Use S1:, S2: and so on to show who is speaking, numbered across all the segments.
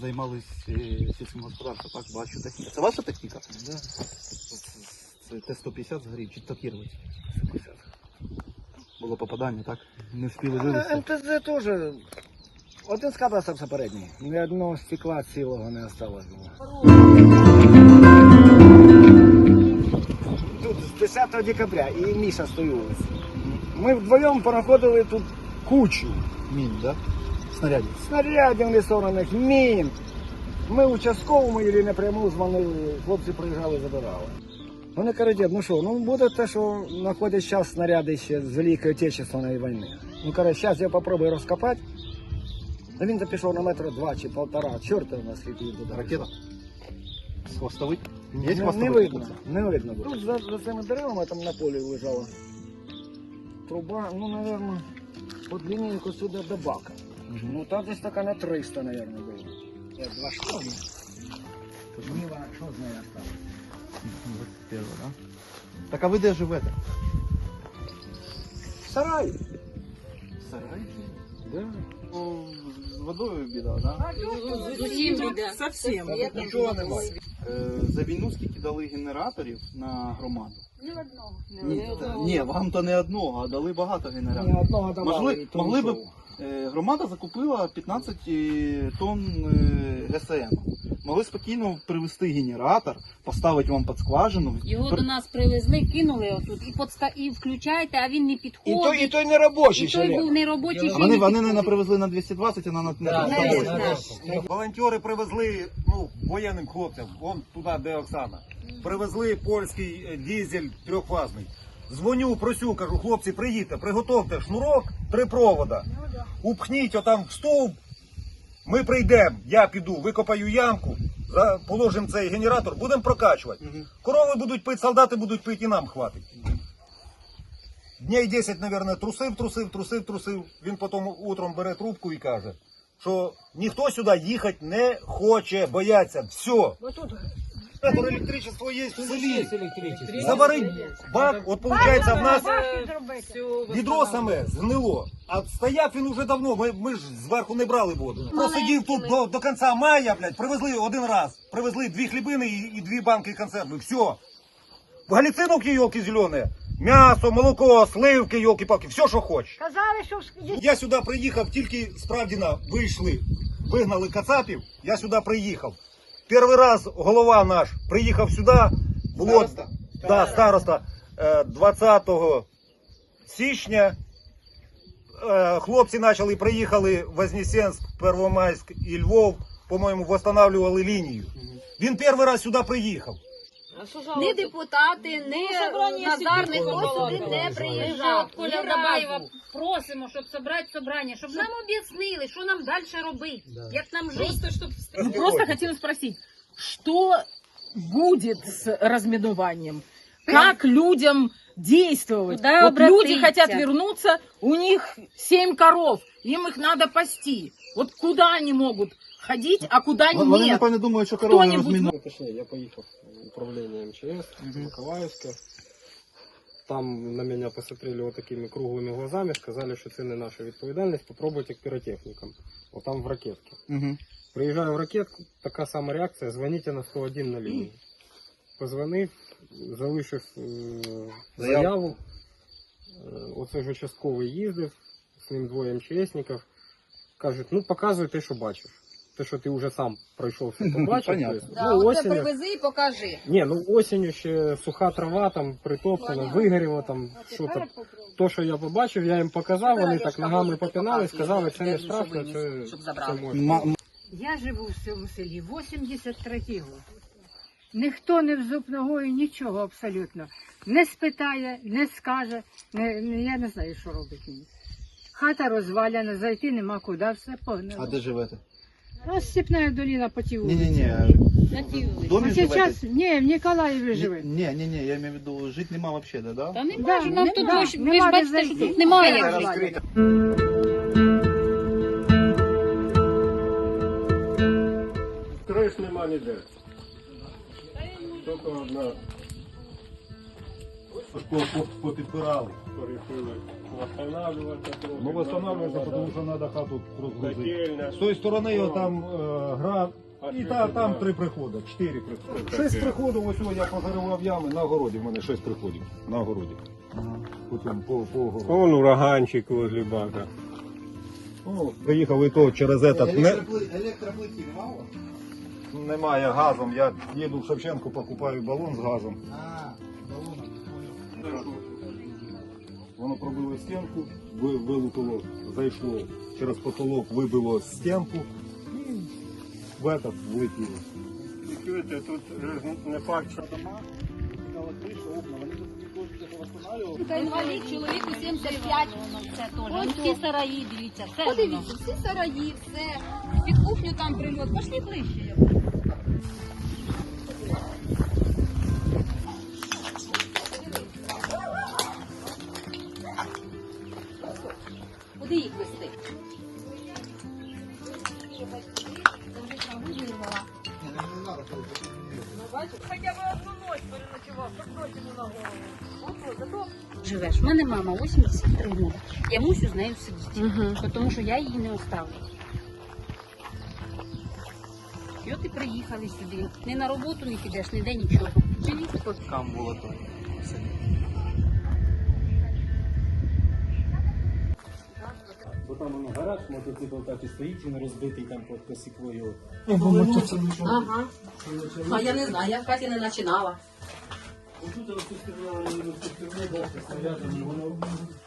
S1: займались е, сільським господарством, так бачу техніка. Це ваша техніка?
S2: Да.
S1: Це Т-150 згорів, чи Токіровець? Було попадання, так? Не встигли вивезти.
S2: МТЗ теж. Один скат передній. Ні одного стекла цілого не осталось. було. Тут з 10 декабря і Міша стоювалась. Ми вдвоєм понаходили тут кучу
S1: Мін, так? Снарядів.
S2: снарядів несораних, мін. Ми участковому і напряму дзвонили, хлопці приїжджали, забирали. Вони кажуть, дід, ну що, ну буде те, що знаходять зараз снаряди ще з Великої Отечественної війни. Ну, каже, зараз я попробую розкопати. А він пішов на метр два чи полтора. Чорт у нас літів туди.
S1: Ракета. Хвостовий? Є
S2: Не, не видно, не видно. Тут за, за цими деревами там на полі лежала труба, ну, наверное, под лінійку сюди до бака.
S1: Мгм.
S2: Ну, там десь така на 300, наверное, було. Я два штуки. Ніла, що з нею осталось?
S1: 21, да? Так а ви де живете?
S2: В сараї.
S1: Сарай?
S2: Да.
S1: З водою біда, так?
S3: Зовсім біда.
S4: Совсем.
S2: Нічого немає.
S1: Е, За війну скільки дали генераторів на громаду?
S3: Ні одного.
S1: Ні, ні, вам то не одного, а дали багато
S2: Ні одного давали.
S1: Могли-
S2: і то
S1: могли би-
S2: нічого.
S1: Е, Громада закупила 15 е, тонн е, ГСМ. Могли спокійно привезти генератор, поставити вам під скважину.
S3: Його
S1: При-
S3: до нас привезли, кинули отут і подста... і включаєте, а він не
S2: І той, і той не робочий
S3: І
S2: ще.
S3: той був неробочий. Ще
S1: вони,
S3: не
S1: вони не
S3: підходить.
S1: привезли на 220, а на, на, на
S2: Да,
S1: 308.
S2: да, да.
S5: Волонтери привезли ну, воєнним хлопцям, вон туди, де Оксана. Привезли польський е, дізель трьохфазний. Дзвоню, просю, кажу, хлопці, приїдьте, приготовте шнурок, три провода. Упхніть отам в стовп. Ми прийдемо, я піду, викопаю ямку, положимо цей генератор, будемо прокачувати. Корови будуть пити, солдати будуть пити, і нам хватить. Дней 10, мабуть, трусив, трусив, трусив, трусив. Він потім утром бере трубку і каже, що ніхто сюди їхати не хоче, бояться. Все. Електричество є в селі. Заварить бак, от виходить, в нас відро саме згнило. А стояв він уже давно, ми, ми ж зверху не брали воду. Просидів тут до, до кінця мая, блядь, привезли один раз. Привезли дві хлібини і, і дві банки консерви. Все. В галіциновки, йолки зелені. М'ясо, молоко, сливки, йолки-палки, все, що хочеш.
S4: Казали, що
S5: Я сюди приїхав, тільки справді на вийшли, вигнали кацапів, я сюди приїхав. Перший раз голова наш приїхав сюди, було
S1: Староста?
S5: Да, староста е, 20 січня. Е, Хлопці почали, приїхали в Вознесенськ, Первомайськ і Львов, по-моєму, встановлювали лінію. Він перший раз сюди приїхав.
S3: Ні депутати, ні Назар, ніхто сюди не
S6: Ми
S3: приїжджав.
S6: вже от Коля
S3: Ні
S6: Дабаєва
S3: разу.
S6: просимо, щоб зібрати собрання, щоб нам об'яснили, що нам далі робити, як нам жити.
S4: Просто, чтоб... Мы просто хотим спросить, что будет с разминованием? Как людям действовать?
S6: Куда
S4: вот люди
S6: обратиться?
S4: хотят вернуться, у них семь коров, им их надо пасти. Вот куда они могут ходить, а куда
S1: Вони,
S4: нет?
S1: напевно, думають, що корови
S4: Хто-небудь.
S7: Точніше, я поїхав в управління МЧС
S1: Мгм.
S7: Миколаївське. Там на меня посмотрели вот такими круглыми глазами, сказали, що це не наша відповідальність, попробуйте к піротехнікам. Вот там в ракетке.
S1: Угу.
S7: Приїжджаю в ракетку, така сама реакція, дзвоніть на 101 на лінію. Позвонив, залишив е, заяву. Е, Оце ж участковий їздив, з ним двоє МЧСників. Кажуть, ну показуй те, що бачиш. Те, що ти вже сам пройшовся, побачив.
S1: Понятно.
S7: тобто,
S3: Да,
S7: ну,
S3: оце
S7: осінню-
S3: привези і покажи.
S7: ні, ну осінню ще суха трава, там притоптана, вигоріло там що там. То, що я побачив, я їм показав, вони так ногами попінали, сказали, це не страшно, це, це можна.
S8: Я живу в цьому селі 83-й год. Ніхто не в зуб ногою, нічого абсолютно. Не спитає, не скаже. Не, не- я не знаю, що робить мені. Хата розваляна, зайти нема куди, все
S1: А де живете?
S8: А степная доліна по ті
S1: Ні, ні,
S8: вулиці.
S1: ні.
S3: На ті
S1: В
S3: вулиці.
S1: домі
S8: А
S1: живете?
S8: зараз, ні, в Ніколаєві живе.
S1: Ні, ні, ні, я маю в виду, жити нема взагалі, да? да?
S6: Та не
S8: Да,
S6: можу, нам
S8: нема,
S6: тут, ви ж, ви
S8: нема
S6: ж
S8: де
S6: бачите, що
S8: зайти.
S6: тут немає.
S8: Хата
S6: вже.
S8: розвалена.
S7: Криш нема ніде. Тільки одна.
S5: по- по- попідбирали.
S7: Порішили восстанавливаться.
S5: Ну, восстанавливаться,
S7: да,
S5: потому що треба хату розгрузити.
S7: Котельня.
S5: З тої сторони
S7: О.
S5: там е, град,
S7: А
S5: і та, там три приходи, чотири приходи. Шість приходів, ось о, я позаривав ями на огороді, в мене шість приходів на огороді. Потім по, по огороду.
S7: Вон ураганчик возле бака.
S5: Ну, приїхав і то через этот, не,
S1: мало?
S5: немає газом, я їду в Шевченко, покупаю балон з газом.
S1: А, балоном.
S5: Воно пробило стінку, вилупило, зайшло через потолок, вибило стінку і в этот влетіло.
S7: Чуєте, тут не факт, що
S1: Дома, восстанавливали.
S3: Інвалід, чоловіку 75.
S6: Це теж.
S3: Ось
S6: всі сараї, дивіться, все.
S3: Подивіться, всі сараї, все. Під кухню там прильот. Пошли ближче.
S6: Живеш. У мене мама 83 роки. Я мусю з нею сидіти, тому що я її не оставлю. І от і приїхали сюди. Не на роботу не підеш, ніде нічого. Живіть тут.
S1: Амбулаторія.
S9: Бо там воно гараж, мотоцикл так і стоїть, він розбитий там під косіквою.
S3: Ага. А я не знаю, я в хаті не починала.
S9: Снарядом, воно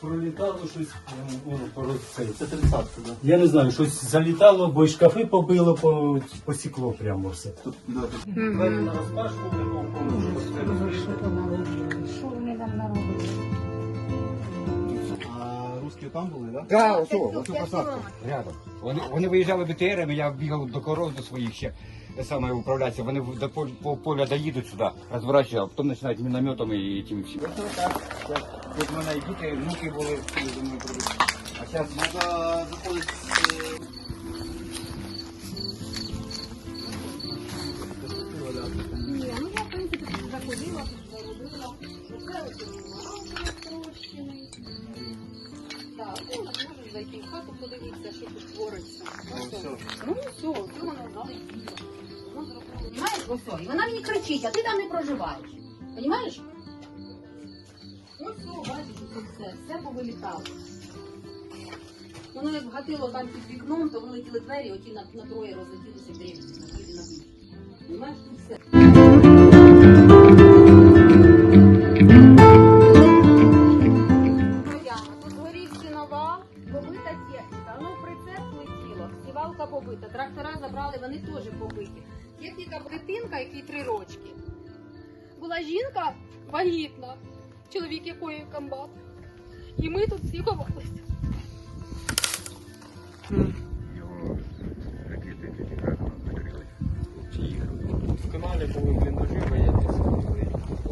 S9: пролітало щось. Це тридцятка, да? Я не знаю, щось залітало, бо й шкафи побило, по, посікло прямо все. Двері на розпашку,
S6: Що вони нам наробили?
S1: Русські там були, так?
S2: Да, ось, ось оцю посадку, рядом. Вони, вони виїжджали БТРами, я бігав до коров до своїх ще саме управлятися. Вони до по поля доїдуть сюди, розворачують, а потім починають мінометами і тим всім. Ось так. Тут в мене і діти, внуки були, думаю. А зараз
S1: Треба заходити.
S3: Зайти в хату, подивитися, що тут твориться. Ну все, ну все, все воно налетіло. Воно зробило. Знаєш, і вона мені кричить, а ти там не проживаєш. Понімаєш? Ось все, бачиш, тут все, все повилітало. Воно як вгатило там під вікном, то вилетіли двері, оті на, на троє розлетілися дрібні, на вікна. Понимаєш, тут все. Жінка вагітна, чоловік якої комбат. І ми тут всі ховалися.
S7: в каналі були бліндажі воєнні.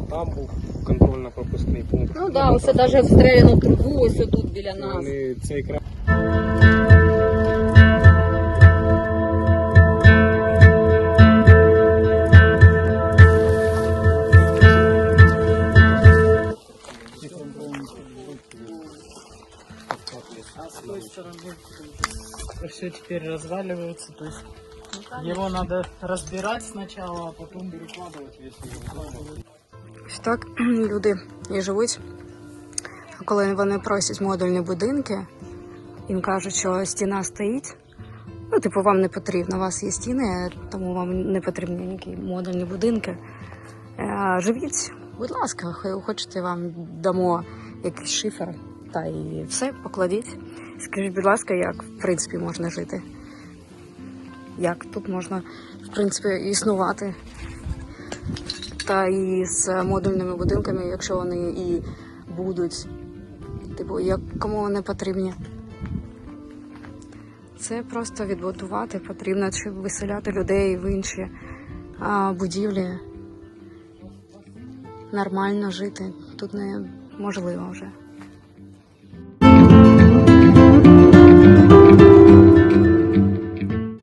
S7: Там був контрольно-пропускний пункт.
S3: Ну так, да, ось навіть встріляну трубу ось тут біля нас.
S7: Вони цей край
S4: теперь разваливается, то есть его надо разбирать сначала, а потом перекладывать, если его
S10: Ось так люди і живуть. Коли вони просять модульні будинки, їм кажуть, що стіна стоїть. Ну, типу, вам не потрібно, у вас є стіни, тому вам не потрібні ніякі модульні будинки. Е, Живіть, будь ласка, хочете, вам дамо якийсь шифер та і все, покладіть. Скажіть, будь ласка, як в принципі можна жити? Як тут можна, в принципі, існувати? та і з модульними будинками, якщо вони і будуть. Типу, як кому вони потрібні. Це просто відбудувати потрібно, щоб виселяти людей в інші а, будівлі. Нормально жити тут неможливо вже.